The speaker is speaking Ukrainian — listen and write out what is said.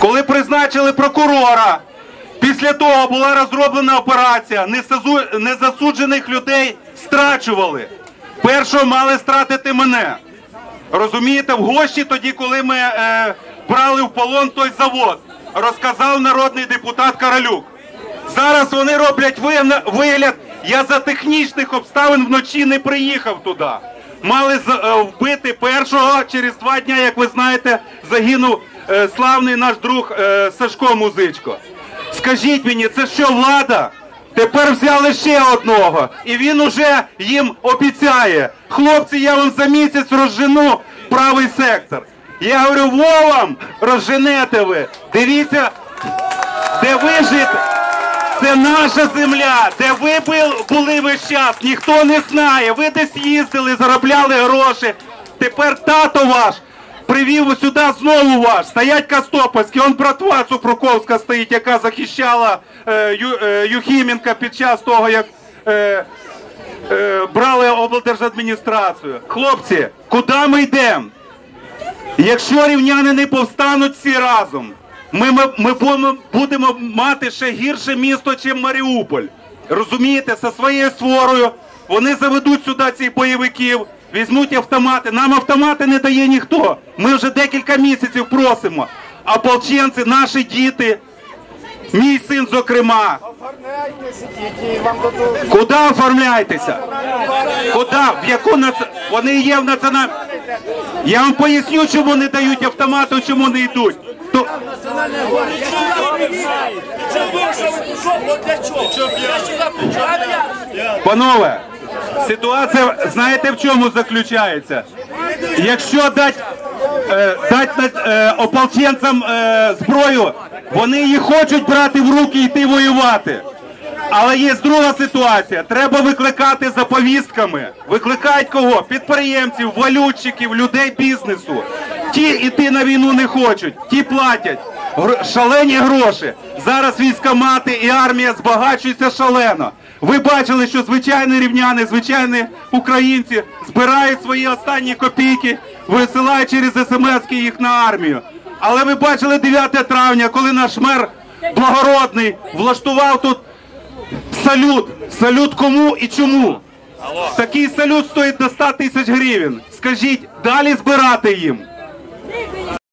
Коли призначили прокурора, після того була розроблена операція, незасуджених людей страчували. Першого мали стратити мене. Розумієте, в гощі тоді, коли ми е, брали в полон той завод, розказав народний депутат Каралюк. Зараз вони роблять вигляд, я за технічних обставин вночі не приїхав туди. Мали е, вбити першого, через два дня, як ви знаєте, загинув славний наш друг е, Сашко Музичко. Скажіть мені, це що влада? Тепер взяли ще одного, і він уже їм обіцяє. Хлопці, я вам за місяць розжену правий сектор. Я говорю, во вам розженете ви. Дивіться, де ви жите. Це наша земля, де ви були весь час, ніхто не знає. Ви десь їздили, заробляли гроші. Тепер тато ваш привів сюди знову ваш. Стоять Костопольські, он братва Цупруковська стоїть, яка захищала е, Ю, е, Юхіменка під час того, як е, е, брали облдержадміністрацію. Хлопці, куди ми йдемо? Якщо рівняни не повстануть всі разом, ми, ми, ми будемо, будемо мати ще гірше місто, ніж Маріуполь. Розумієте, зі своєю сворою вони заведуть сюди цих бойовиків, візьмуть автомати. Нам автомати не дає ніхто. Ми вже декілька місяців просимо. А ополченці, наші діти, мій син, зокрема. Куди оформляєтеся? Куди? В яку нац... Вони є в національному... Я вам поясню, чому не дають автомату, чому не йдуть. То... Панове, ситуація, знаєте в чому заключається? Якщо дати е, дать, е, ополченцям е, зброю, вони її хочуть брати в руки і йти воювати. Але є друга ситуація. Треба викликати за повістками. Викликають кого? Підприємців, валютчиків, людей бізнесу. Ті йти на війну не хочуть, ті платять. Шалені гроші. Зараз військомати і армія збагачуються шалено. Ви бачили, що звичайні рівняни, звичайні українці збирають свої останні копійки, висилають через смс їх на армію. Але ви бачили 9 травня, коли наш мер благородний влаштував тут салют. Салют кому і чому? Такий салют стоїть до 100 тисяч гривень. Скажіть, далі збирати їм.